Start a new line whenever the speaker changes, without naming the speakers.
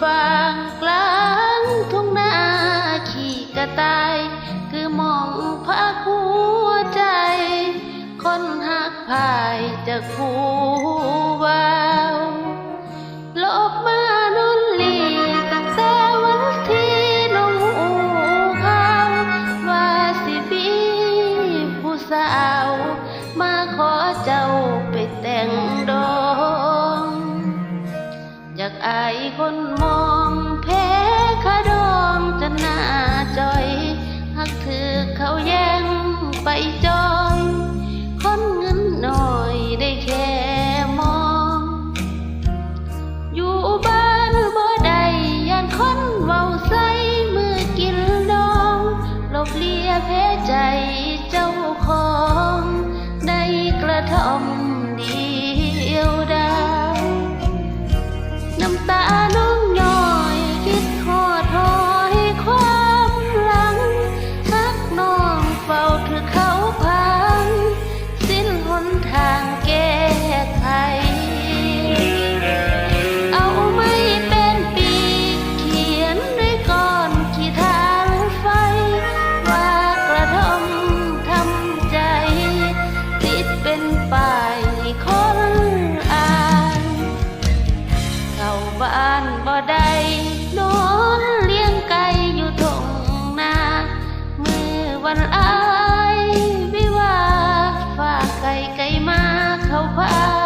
ฟางกลางทุ่งนาขี่กระต่าย คือมองพักหัวใจ คนหักพายจากผู้วาวลบมานนลีตั้งแต่วันที่น้องหูเขาว่าสิบีผู้สาว มาขอเจ้า ใคนม salvar.